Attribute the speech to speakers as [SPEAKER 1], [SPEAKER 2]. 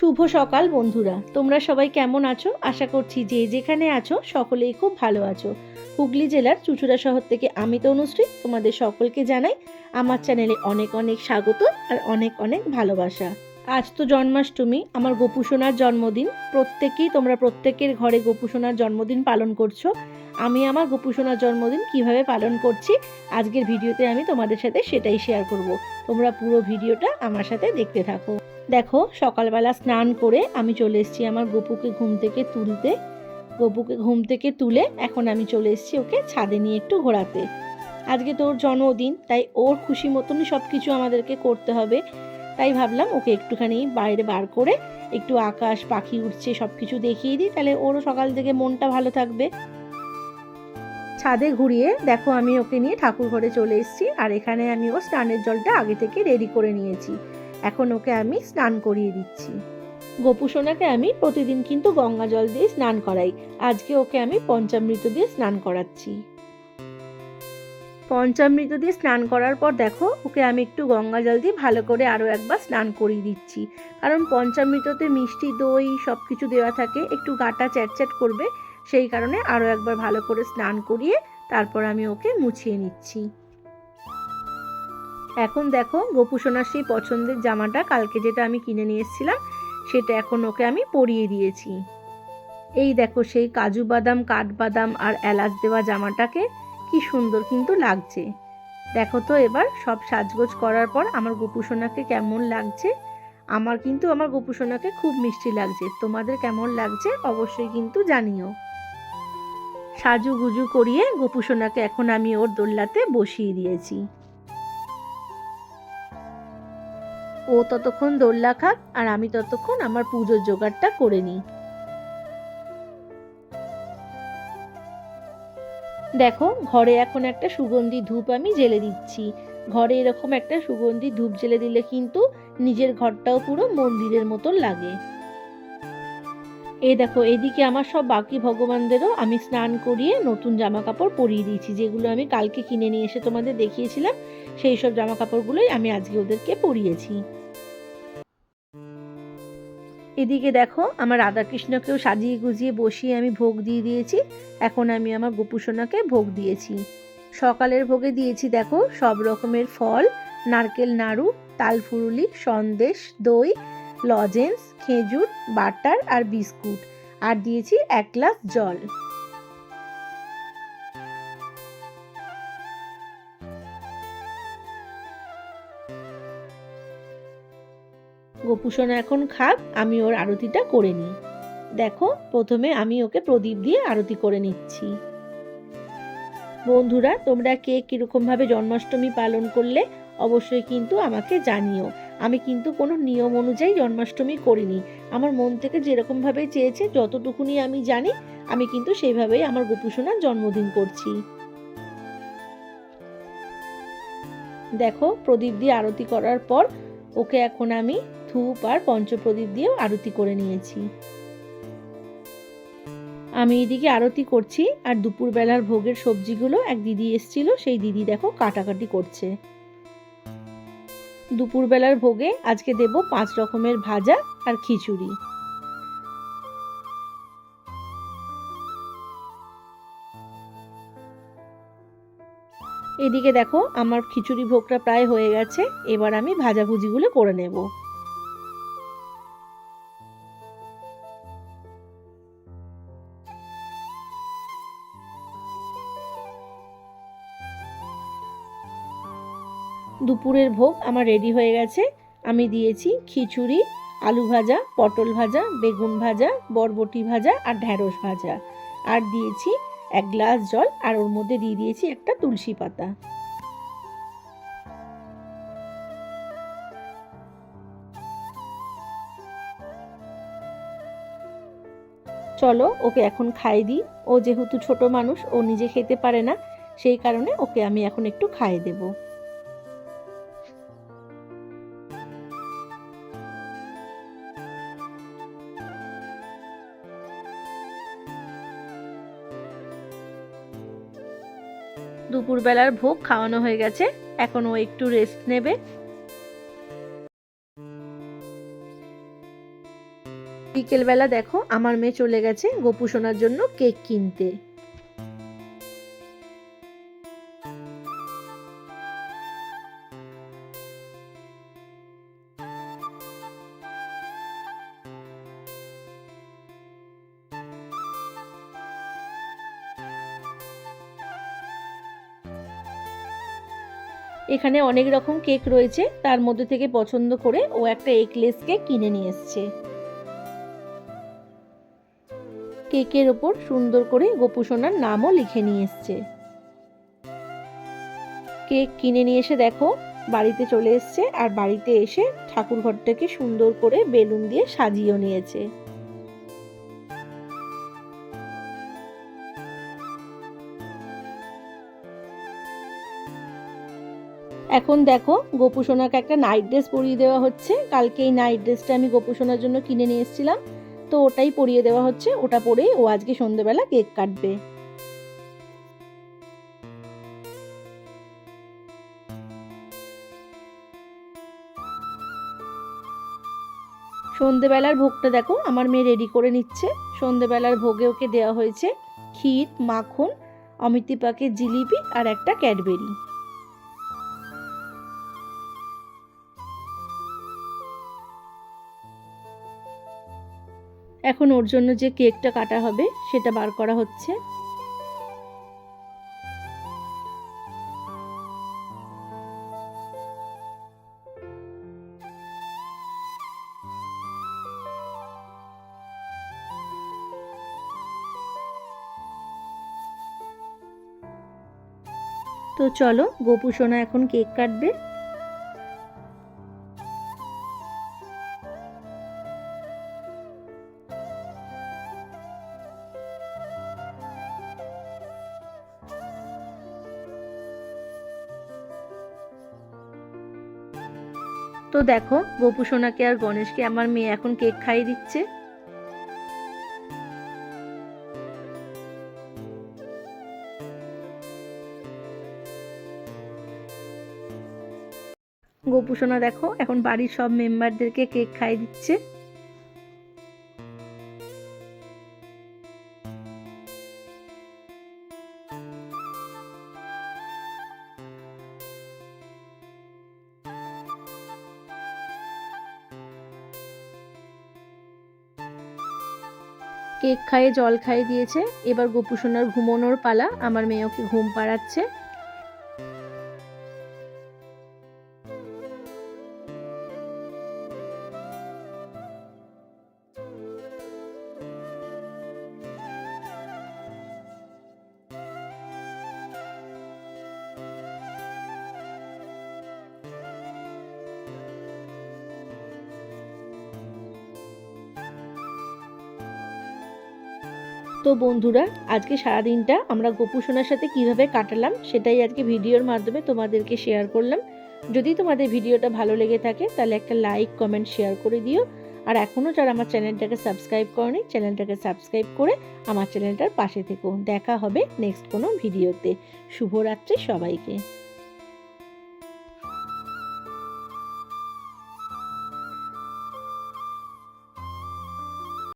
[SPEAKER 1] শুভ সকাল, বন্ধুরা। তোমরা সবাই কেমন আছো? আশা করছি যে যেখানে আছো, সকলেই খুব ভালো আছো। হুগলি জেলার চুচুড়া শহর থেকে আমি তনুশ্রী, তোমাদের সকলকে জানাই আমার চ্যানেলে অনেক অনেক স্বাগত আর অনেক অনেক ভালোবাসা। আজ তো জন্মাষ্টমী, আমার গোপুসোনার জন্মদিন। প্রত্যেকেই তোমরা প্রত্যেকের ঘরে গোপুসোনার জন্মদিন পালন করছ। আমি আমার গোপুসোনার জন্মদিন কীভাবে পালন করছি, আজকের ভিডিওতে আমি তোমাদের সাথে সেটাই শেয়ার করব। তোমরা পুরো ভিডিওটা আমার সাথে দেখতে থাকো। দেখো, সকালবেলা স্নান করে আমি চলে এসেছি আমার গপুকে ঘুম থেকে তুলতে। গপুকে ঘুম থেকে তুলে এখন আমি চলে এসেছি ওকে ছাদে নিয়ে একটু ঘোরাতে। আজকে তোর জন্মদিন, তাই ওর খুশি মতনই সব কিছু আমাদেরকে করতে হবে। তাই ভাবলাম ওকে একটুখানি বাইরে বার করে একটু আকাশ, পাখি উঠছে সব কিছু দেখিয়ে দিই, তাহলে ওরও সকাল থেকে মনটা ভালো থাকবে। ছাদে ঘুরিয়ে দেখো আমি ওকে নিয়ে ঠাকুর ঘরে চলে এসেছি, আর এখানে আমি ও স্নানের জলটা আগে থেকে রেডি করে নিয়েছি। এখন ওকে আমি স্নান করিয়ে দিচ্ছি। গোপুসোনাকে আমি প্রতিদিন কিন্তু গঙ্গা জল দিয়ে স্নান করাই। আজকে ওকে আমি পঞ্চামৃত দিয়ে স্নান করাচ্ছি। পঞ্চামৃত দিয়ে স্নান করার পর দেখো ওকে আমি একটু গঙ্গা জল দিয়ে ভালো করে আরও একবার স্নান করিয়ে দিচ্ছি। কারণ পঞ্চামৃততে মিষ্টি দই সব কিছু দেওয়া থাকে একটু গাটা চ্যাটচ্যাট করবে সেই কারণে আরও একবার ভালো করে স্নান করিয়ে তারপর আমি ওকে মুছিয়ে নিচ্ছি। এখন দেখো গোপুসোনার সেই পছন্দের জামাটা কালকে যেটা আমি কিনে নিয়ে এসেছিলাম, সেটা এখন ওকে আমি পরিয়ে দিয়েছি। এই দেখো সেই কাজু বাদাম কাঠবাদাম আর এলাচ দেওয়া জামাটাকে কি সুন্দর কিন্তু লাগছে। দেখো তো এবার সব সাজগোজ করার পর আমার গোপুসোনাকে কেমন লাগছে? আমার কিন্তু আমার গোপুসোনাকে খুব মিষ্টি লাগছে। তোমাদের কেমন লাগছে অবশ্যই কিন্তু জানিও। সাজু গুজু করিয়ে গোপুসোনাকে এখন আমি ওর দোল্লাতে বসিয়ে দিয়েছি। ও ততক্ষণ দোল্লা খাক আর আমি ততক্ষণ আমার পুজোর জোগাড়টা করে নিই। দেখো, ঘরে এখন একটা সুগন্ধি ধূপ আমি জেলে দিচ্ছি। ঘরে এরকম একটা সুগন্ধি ধূপ জেলে দিলে কিন্তু নিজের ঘরটাও পুরো মন্দিরের মতন লাগে। এই দেখো, এদিকে আমার সব বাকি ভগবানদেরও আমি স্নান করিয়ে নতুন জামা কাপড় পরিয়ে দিয়েছি। যেগুলো আমি কালকে কিনে নিয়ে এসে তোমাদের দেখিয়েছিলাম, সেই সব জামা কাপড়গুলোই আমি আজকে ওদেরকে পরিয়েছি। এদিকে দেখো, আমার রাধাকৃষ্ণকেও সাজিয়ে গুজিয়ে বসিয়ে আমি ভোগ দিয়ে দিয়েছি। এখন আমি আমার গোপুসোনাকে ভোগ দিয়েছি। সকালের ভোগে দিয়েছি দেখো, সব রকমের ফল, নারকেল, নাড়ু তালফুরুলি সন্দেশ, দই লজেন্স, খেজুর, বাটার আর বিস্কুট। আর দিয়েছি এক গ্লাস জল। গোপুসোনা এখন খাক, আমি ওর আরতিটা করে নিই। দেখো, প্রথমে আমি ওকে প্রদীপ দিয়ে আরতি করে নিচ্ছি। বন্ধুরা, তোমরা কে কীরকমভাবে জন্মাষ্টমী পালন করলে, অবশ্যই কিন্তু আমাকে জানিও। আমি কিন্তু কোনো নিয়ম অনুযায়ী জন্মাষ্টমী করিনি। আমার মন থেকে যেরকমভাবে চেয়েছে যতটুকুনি আমি জানি, আমি কিন্তু সেইভাবেই আমার গোপুসোনার জন্মদিন করছি। দেখো, প্রদীপ দিয়ে আরতি করার পর ওকে এখন আমি ধূপ আর পঞ্চপ্রদীপ দিয়েও আরতি করে নিয়েছি। আমি এদিকে আরতি করছি আর দুপুরবেলার ভোগের সবজিগুলো এক দিদি এসছিল, সেই দিদি দেখো কাটাকাটি করছে। দুপুরবেলার ভোগে আজকে দেব পাঁচ রকমের ভাজা আর খিচুড়ি। এদিকে দেখো, আমার খিচুড়ি ভোগটা প্রায় হয়ে গেছে, এবার আমি ভাজাভুজিগুলো করে নেব। দুপুরের ভোগ আমার রেডি হয়ে গেছে। আমি দিয়েছি খিচুড়ি, আলু ভাজা, পটল ভাজা, বেগুন ভাজা, বরবটি ভাজা আর ঢ্যাঁড়স ভাজা। আর দিয়েছি এক গ্লাস জল আর ওর মধ্যে দিয়ে দিয়েছি একটা তুলসী পাতা। চলো ওকে এখন খাই দিই। ও যেহেতু ছোট মানুষ, ও নিজে খেতে পারে না, সেই কারণে ওকে আমি এখন একটু খাইয়ে দেবো। দুপুরবেলার ভোগ খাওয়ানো হয়ে গেছে। এখন ও একটু রেস্ট নেবে। বিকেলবেলা দেখো, আমার মেয়ে চলে গেছে গোপু জন্য কেক কিনতে। এখানে অনেক রকম কেক রয়েছে, তার মধ্যে থেকে পছন্দ করে ও একটা এগলেস কেক কিনে নিয়ে এসছে। কেকের ওপর সুন্দর করে গোপু সোনার নামও লিখে নিয়ে এসছে। কেক কিনে নিয়ে এসে দেখো, বাড়িতে চলে এসছে আর বাড়িতে এসে ঠাকুর ঘরটাকে সুন্দর করে বেলুন দিয়ে সাজিয়েও নিয়েছে। এখন দেখো গোপু সোনাকে একটা নাইট ড্রেস পরিয়ে দেওয়া হচ্ছে। কালকে এই নাইট ড্রেসটা আমি গোপু সোনার জন্য কিনে নিয়ে এসেছিলাম। তো ওটাই পরিয়ে দেওয়া হচ্ছে। ওটা পরেই ও আজকে সন্ধেবেলা কেক কাটবে। সন্ধেবেলার ভোগটা দেখো, আমার মেয়ে রেডি করে নিচ্ছে। সন্ধেবেলার ভোগে ওকে দেওয়া হয়েছে ক্ষীর, মাখন অমিতি পাকের জিলিপি আর একটা ক্যাডবেরি। এখন ওর জন্য যে কেকটা কাটা হবে, সেটা বার করা হচ্ছে। তো চলো, গোপু সোনা এখন কেক কাটবে। তো দেখো, গোপু সোনাকে আর গণেশকে আমার মেয়ে এখন কেক খাইয়ে দিচ্ছে। গোপু সোনা দেখো, এখন বাড়ির সব মেম্বারদেরকে কেক খাইয়ে দিচ্ছে। কেক খাইয়ে জল খাইয়ে দিয়েছে। এবার গোপু সোনার ঘুমোনোর পালা। আমার মেয়ে ওকে ঘুম পাড়াচ্ছে। তো বন্ধুরা, আজকে সারাদিনটা আমরা গোপু সোনার সাথে কীভাবে কাটালাম সেটাই আজকে ভিডিওর মাধ্যমে তোমাদেরকে শেয়ার করলাম। যদি তোমাদের ভিডিওটা ভালো লেগে থাকে, তাহলে একটা লাইক কমেন্ট শেয়ার করে দিও। আর এখনও যারা আমার চ্যানেলটাকে সাবস্ক্রাইব করনি, চ্যানেলটাকে সাবস্ক্রাইব করে আমার চ্যানেলটার পাশে থেকো। দেখা হবে নেক্সট কোনো ভিডিওতে। শুভরাত্রি সবাইকে।